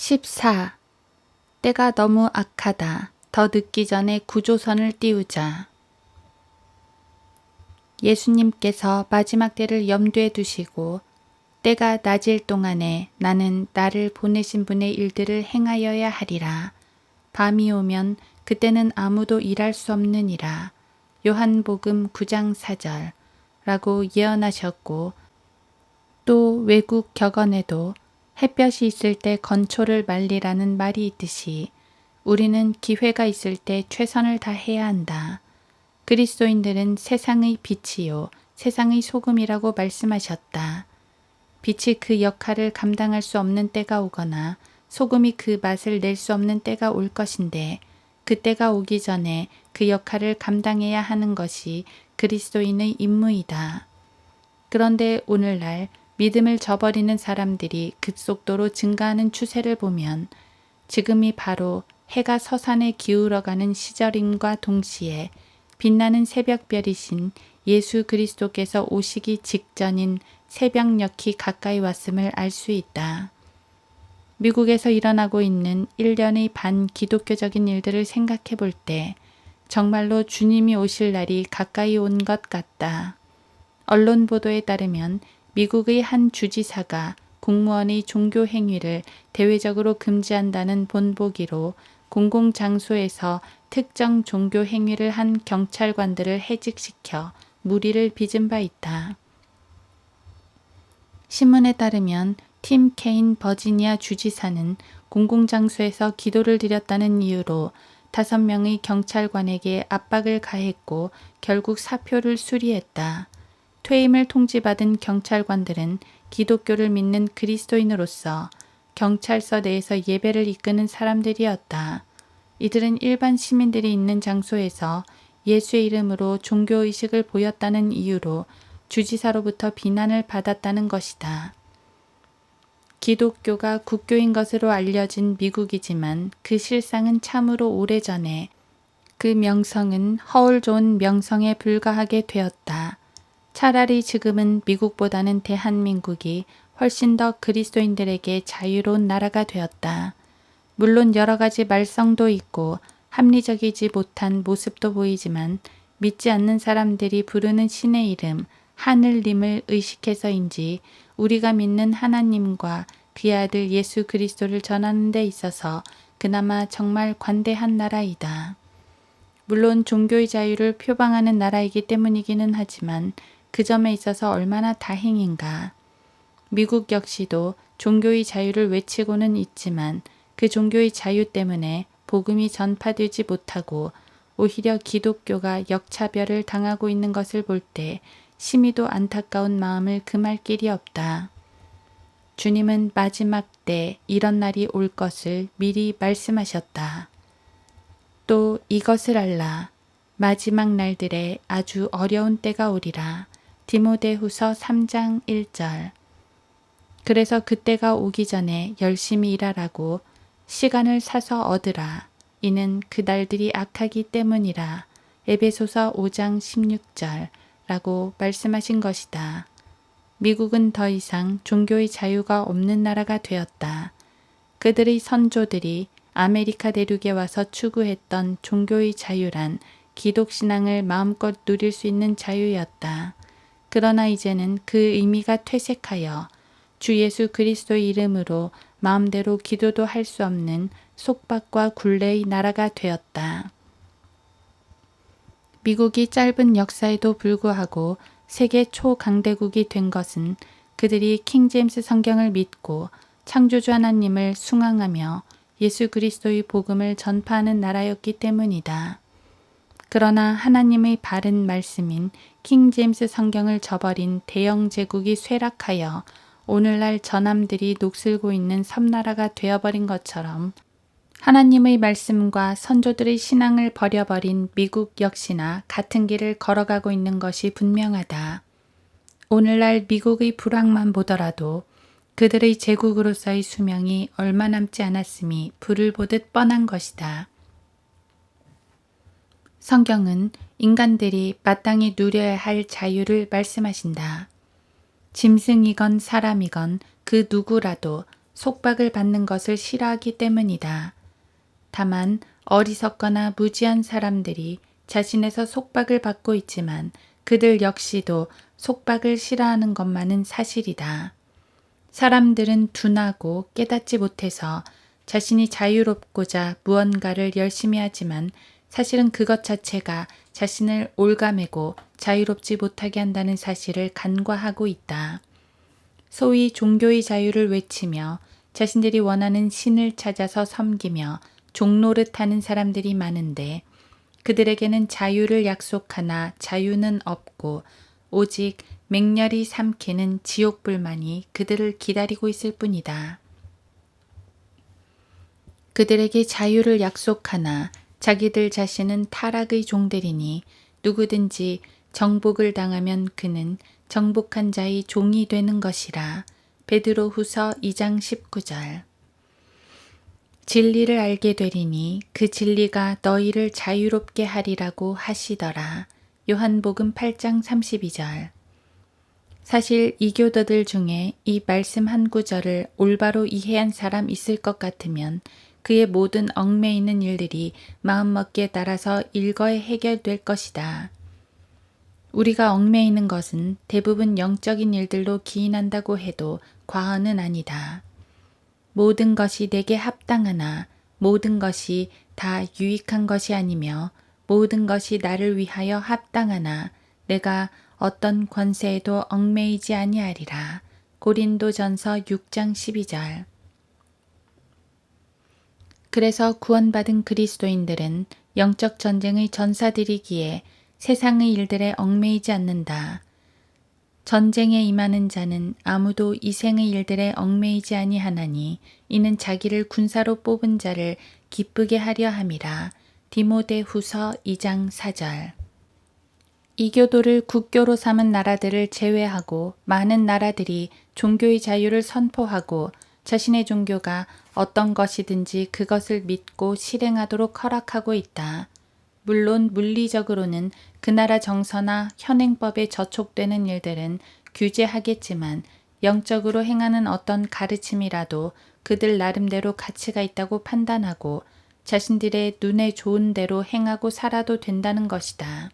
14. 때가 너무 악하다. 더 늦기 전에 구조선을 띄우자. 예수님께서 마지막 때를 염두에 두시고 때가 낮일 동안에 나는 나를 보내신 분의 일들을 행하여야 하리라. 밤이 오면 그때는 아무도 일할 수 없느니라. 요한복음 9장 4절 라고 예언하셨고 또 외국 격언에도 햇볕이 있을 때 건초를 말리라는 말이 있듯이 우리는 기회가 있을 때 최선을 다해야 한다. 그리스도인들은 세상의 빛이요, 세상의 소금이라고 말씀하셨다. 빛이 그 역할을 감당할 수 없는 때가 오거나 소금이 그 맛을 낼 수 없는 때가 올 것인데 그 때가 오기 전에 그 역할을 감당해야 하는 것이 그리스도인의 임무이다. 그런데 오늘날 믿음을 저버리는 사람들이 급속도로 증가하는 추세를 보면 지금이 바로 해가 서산에 기울어가는 시절임과 동시에 빛나는 새벽별이신 예수 그리스도께서 오시기 직전인 새벽녘이 가까이 왔음을 알 수 있다. 미국에서 일어나고 있는 1년의 반 기독교적인 일들을 생각해 볼 때 정말로 주님이 오실 날이 가까이 온 것 같다. 언론 보도에 따르면 미국의 한 주지사가 공무원의 종교 행위를 대외적으로 금지한다는 본보기로 공공장소에서 특정 종교 행위를 한 경찰관들을 해직시켜 무리를 빚은 바 있다. 신문에 따르면 팀 케인 버지니아 주지사는 공공장소에서 기도를 드렸다는 이유로 다섯 명의 경찰관에게 압박을 가했고 결국 사표를 수리했다. 퇴임을 통지받은 경찰관들은 기독교를 믿는 그리스도인으로서 경찰서 내에서 예배를 이끄는 사람들이었다. 이들은 일반 시민들이 있는 장소에서 예수의 이름으로 종교의식을 보였다는 이유로 주지사로부터 비난을 받았다는 것이다. 기독교가 국교인 것으로 알려진 미국이지만 그 실상은 참으로 오래전에 그 명성은 허울 좋은 명성에 불과하게 되었다. 차라리 지금은 미국보다는 대한민국이 훨씬 더 그리스도인들에게 자유로운 나라가 되었다. 물론 여러 가지 말썽도 있고 합리적이지 못한 모습도 보이지만 믿지 않는 사람들이 부르는 신의 이름 하늘님을 의식해서인지 우리가 믿는 하나님과 그의 아들 예수 그리스도를 전하는 데 있어서 그나마 정말 관대한 나라이다. 물론 종교의 자유를 표방하는 나라이기 때문이기는 하지만 그 점에 있어서 얼마나 다행인가. 미국 역시도 종교의 자유를 외치고는 있지만 그 종교의 자유 때문에 복음이 전파되지 못하고 오히려 기독교가 역차별을 당하고 있는 것을 볼 때 심히도 안타까운 마음을 금할 길이 없다. 주님은 마지막 때 이런 날이 올 것을 미리 말씀하셨다. 또 이것을 알라. 마지막 날들에 아주 어려운 때가 오리라. 디모데후서 3장 1절. 그래서 그때가 오기 전에 열심히 일하라고 시간을 사서 얻으라. 이는 그 날들이 악하기 때문이라. 에베소서 5장 16절 라고 말씀하신 것이다. 미국은 더 이상 종교의 자유가 없는 나라가 되었다. 그들의 선조들이 아메리카 대륙에 와서 추구했던 종교의 자유란 기독신앙을 마음껏 누릴 수 있는 자유였다. 그러나 이제는 그 의미가 퇴색하여 주 예수 그리스도의 이름으로 마음대로 기도도 할 수 없는 속박과 굴레의 나라가 되었다. 미국이 짧은 역사에도 불구하고 세계 초강대국이 된 것은 그들이 킹제임스 성경을 믿고 창조주 하나님을 숭앙하며 예수 그리스도의 복음을 전파하는 나라였기 때문이다. 그러나 하나님의 바른 말씀인 킹 제임스 성경을 저버린 대영 제국이 쇠락하여 오늘날 전함들이 녹슬고 있는 섬나라가 되어버린 것처럼 하나님의 말씀과 선조들의 신앙을 버려버린 미국 역시나 같은 길을 걸어가고 있는 것이 분명하다. 오늘날 미국의 불황만 보더라도 그들의 제국으로서의 수명이 얼마 남지 않았음이 불을 보듯 뻔한 것이다. 성경은 인간들이 마땅히 누려야 할 자유를 말씀하신다. 짐승이건 사람이건 그 누구라도 속박을 받는 것을 싫어하기 때문이다. 다만 어리석거나 무지한 사람들이 자신에서 속박을 받고 있지만 그들 역시도 속박을 싫어하는 것만은 사실이다. 사람들은 둔하고 깨닫지 못해서 자신이 자유롭고자 무언가를 열심히 하지만 사실은 그것 자체가 자신을 올가매고 자유롭지 못하게 한다는 사실을 간과하고 있다. 소위 종교의 자유를 외치며 자신들이 원하는 신을 찾아서 섬기며 종노릇하는 사람들이 많은데 그들에게는 자유를 약속하나 자유는 없고 오직 맹렬히 삼키는 지옥불만이 그들을 기다리고 있을 뿐이다. 그들에게 자유를 약속하나 자기들 자신은 타락의 종들이니 누구든지 정복을 당하면 그는 정복한 자의 종이 되는 것이라. 베드로 후서 2장 19절. 진리를 알게 되리니 그 진리가 너희를 자유롭게 하리라고 하시더라. 요한복음 8장 32절. 사실 이교도들 중에 이 말씀 한 구절을 올바로 이해한 사람 있을 것 같으면 그의 모든 얽매이는 일들이 마음먹기에 따라서 일거에 해결될 것이다. 우리가 얽매이는 것은 대부분 영적인 일들로 기인한다고 해도 과언은 아니다. 모든 것이 내게 합당하나 모든 것이 다 유익한 것이 아니며 모든 것이 나를 위하여 합당하나 내가 어떤 권세에도 얽매이지 아니하리라. 고린도전서 6장 12절. 그래서 구원받은 그리스도인들은 영적 전쟁의 전사들이기에 세상의 일들에 얽매이지 않는다. 전쟁에 임하는 자는 아무도 이생의 일들에 얽매이지 아니하나니 이는 자기를 군사로 뽑은 자를 기쁘게 하려 함이라. 디모데 후서 2장 4절 이교도를 국교로 삼은 나라들을 제외하고 많은 나라들이 종교의 자유를 선포하고 자신의 종교가 어떤 것이든지 그것을 믿고 실행하도록 허락하고 있다. 물론 물리적으로는 그 나라 정서나 현행법에 저촉되는 일들은 규제하겠지만 영적으로 행하는 어떤 가르침이라도 그들 나름대로 가치가 있다고 판단하고 자신들의 눈에 좋은 대로 행하고 살아도 된다는 것이다.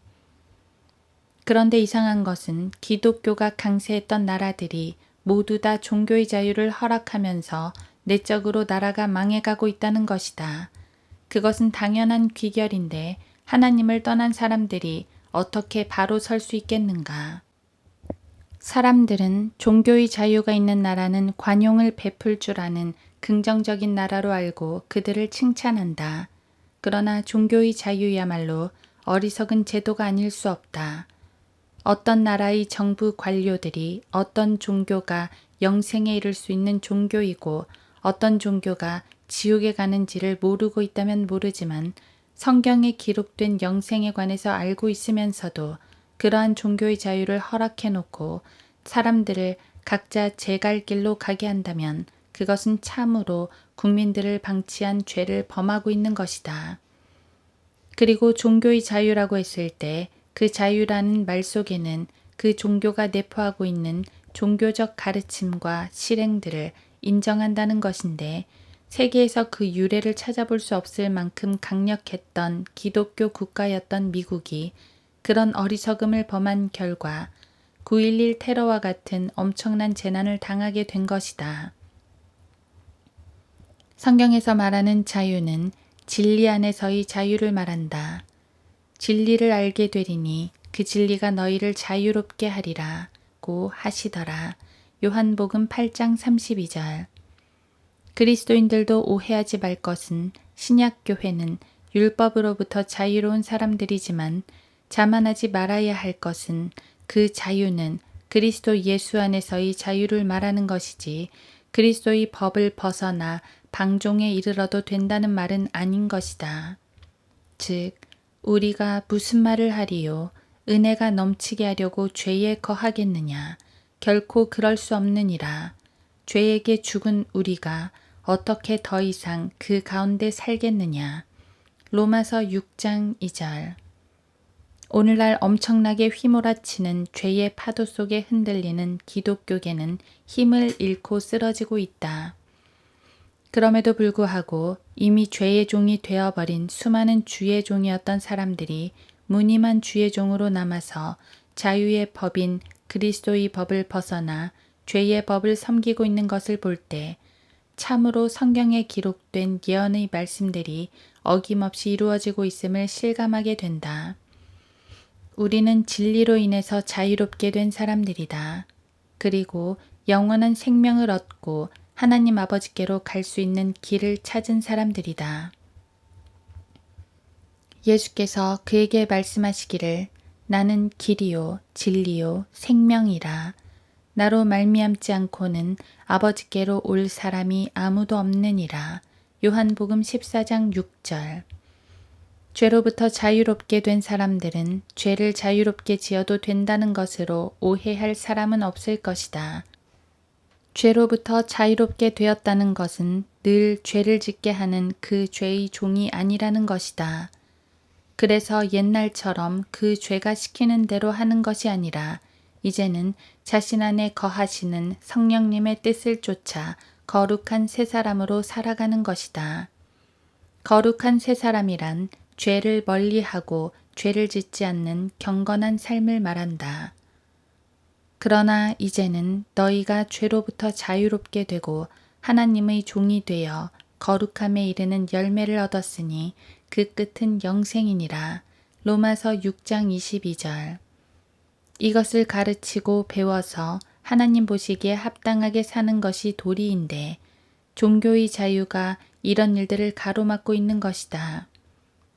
그런데 이상한 것은 기독교가 강세했던 나라들이 모두 다 종교의 자유를 허락하면서 내적으로 나라가 망해가고 있다는 것이다. 그것은 당연한 귀결인데 하나님을 떠난 사람들이 어떻게 바로 설 수 있겠는가? 사람들은 종교의 자유가 있는 나라는 관용을 베풀 줄 아는 긍정적인 나라로 알고 그들을 칭찬한다. 그러나 종교의 자유야말로 어리석은 제도가 아닐 수 없다. 어떤 나라의 정부 관료들이 어떤 종교가 영생에 이를 수 있는 종교이고 어떤 종교가 지옥에 가는지를 모르고 있다면 모르지만 성경에 기록된 영생에 관해서 알고 있으면서도 그러한 종교의 자유를 허락해 놓고 사람들을 각자 제 갈 길로 가게 한다면 그것은 참으로 국민들을 방치한 죄를 범하고 있는 것이다. 그리고 종교의 자유라고 했을 때 그 자유라는 말 속에는 그 종교가 내포하고 있는 종교적 가르침과 실행들을 인정한다는 것인데 세계에서 그 유래를 찾아볼 수 없을 만큼 강력했던 기독교 국가였던 미국이 그런 어리석음을 범한 결과 9.11 테러와 같은 엄청난 재난을 당하게 된 것이다. 성경에서 말하는 자유는 진리 안에서의 자유를 말한다. 진리를 알게 되리니 그 진리가 너희를 자유롭게 하리라 고 하시더라. 요한복음 8장 32절 그리스도인들도 오해하지 말 것은 신약교회는 율법으로부터 자유로운 사람들이지만 자만하지 말아야 할 것은 그 자유는 그리스도 예수 안에서의 자유를 말하는 것이지 그리스도의 법을 벗어나 방종에 이르러도 된다는 말은 아닌 것이다. 즉, 우리가 무슨 말을 하리요? 은혜가 넘치게 하려고 죄에 거하겠느냐? 결코 그럴 수 없느니라. 죄에게 죽은 우리가 어떻게 더 이상 그 가운데 살겠느냐. 로마서 6장 2절. 오늘날 엄청나게 휘몰아치는 죄의 파도 속에 흔들리는 기독교계는 힘을 잃고 쓰러지고 있다. 그럼에도 불구하고 이미 죄의 종이 되어버린 수많은 주의 종이었던 사람들이 무늬만 주의 종으로 남아서 자유의 법인 그리스도의 법을 벗어나 죄의 법을 섬기고 있는 것을 볼 때 참으로 성경에 기록된 예언의 말씀들이 어김없이 이루어지고 있음을 실감하게 된다. 우리는 진리로 인해서 자유롭게 된 사람들이다. 그리고 영원한 생명을 얻고 하나님 아버지께로 갈 수 있는 길을 찾은 사람들이다. 예수께서 그에게 말씀하시기를 나는 길이요 진리요 생명이라 나로 말미암지 않고는 아버지께로 올 사람이 아무도 없느니라. 요한복음 14장 6절 죄로부터 자유롭게 된 사람들은 죄를 자유롭게 지어도 된다는 것으로 오해할 사람은 없을 것이다. 죄로부터 자유롭게 되었다는 것은 늘 죄를 짓게 하는 그 죄의 종이 아니라는 것이다. 그래서 옛날처럼 그 죄가 시키는 대로 하는 것이 아니라 이제는 자신 안에 거하시는 성령님의 뜻을 쫓아 거룩한 새 사람으로 살아가는 것이다. 거룩한 새 사람이란 죄를 멀리하고 죄를 짓지 않는 경건한 삶을 말한다. 그러나 이제는 너희가 죄로부터 자유롭게 되고 하나님의 종이 되어 거룩함에 이르는 열매를 얻었으니 그 끝은 영생이니라. 로마서 6장 22절. 이것을 가르치고 배워서 하나님 보시기에 합당하게 사는 것이 도리인데 종교의 자유가 이런 일들을 가로막고 있는 것이다.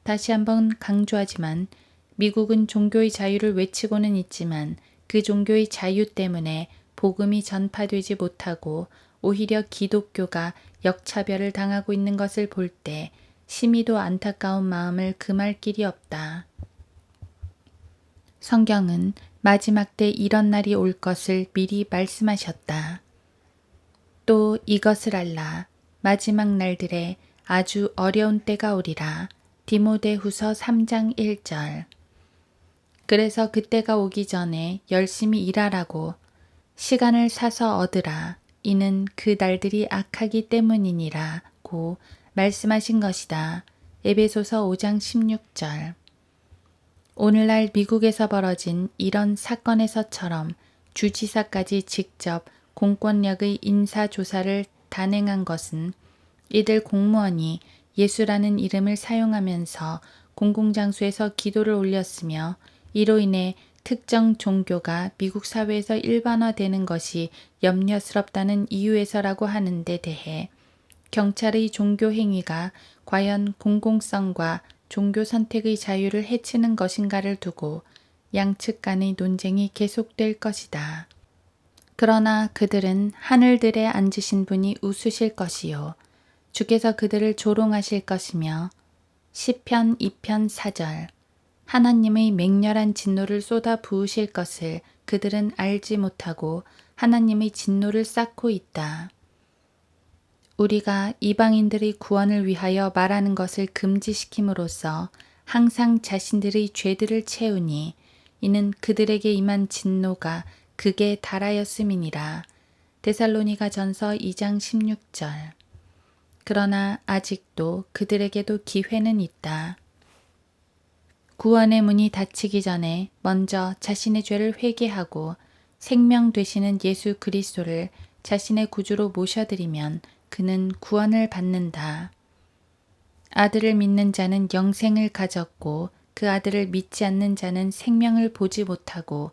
다시 한번 강조하지만 미국은 종교의 자유를 외치고는 있지만 그 종교의 자유 때문에 복음이 전파되지 못하고 오히려 기독교가 역차별을 당하고 있는 것을 볼 때 심히도 안타까운 마음을 금할 길이 없다. 성경은 마지막 때 이런 날이 올 것을 미리 말씀하셨다. 또 이것을 알라. 마지막 날들에 아주 어려운 때가 오리라. 디모데 후서 3장 1절. 그래서 그때가 오기 전에 열심히 일하라고 시간을 사서 얻으라. 이는 그 날들이 악하기 때문이니라 고 말씀하신 것이다. 에베소서 5장 16절. 오늘날 미국에서 벌어진 이런 사건에서처럼 주지사까지 직접 공권력의 인사조사를 단행한 것은 이들 공무원이 예수라는 이름을 사용하면서 공공장소에서 기도를 올렸으며 이로 인해 특정 종교가 미국 사회에서 일반화되는 것이 염려스럽다는 이유에서라고 하는 데 대해 경찰의 종교 행위가 과연 공공성과 종교 선택의 자유를 해치는 것인가를 두고 양측 간의 논쟁이 계속될 것이다. 그러나 그들은 하늘들에 앉으신 분이 웃으실 것이요. 주께서 그들을 조롱하실 것이며 시편 2편 4절 하나님의 맹렬한 진노를 쏟아 부으실 것을 그들은 알지 못하고 하나님의 진노를 쌓고 있다. 우리가 이방인들의 구원을 위하여 말하는 것을 금지시킴으로써 항상 자신들의 죄들을 채우니 이는 그들에게 임한 진노가 극에 달하였음이니라. 데살로니가 전서 2장 16절. 그러나 아직도 그들에게도 기회는 있다. 구원의 문이 닫히기 전에 먼저 자신의 죄를 회개하고 생명 되시는 예수 그리스도를 자신의 구주로 모셔드리면 그는 구원을 받는다. 아들을 믿는 자는 영생을 가졌고 그 아들을 믿지 않는 자는 생명을 보지 못하고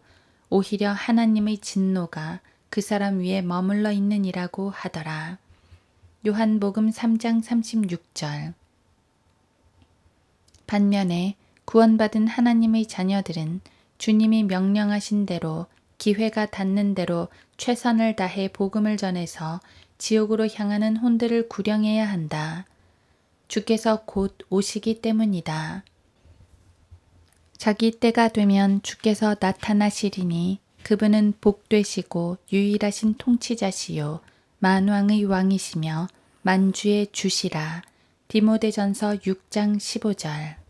오히려 하나님의 진노가 그 사람 위에 머물러 있느니라고 하더라. 요한복음 3장 36절. 반면에 구원받은 하나님의 자녀들은 주님이 명령하신 대로 기회가 닿는 대로 최선을 다해 복음을 전해서 지옥으로 향하는 혼들을 구령해야 한다. 주께서 곧 오시기 때문이다. 자기 때가 되면 주께서 나타나시리니 그분은 복되시고 유일하신 통치자시요 만왕의 왕이시며 만주의 주시라. 디모데전서 6장 15절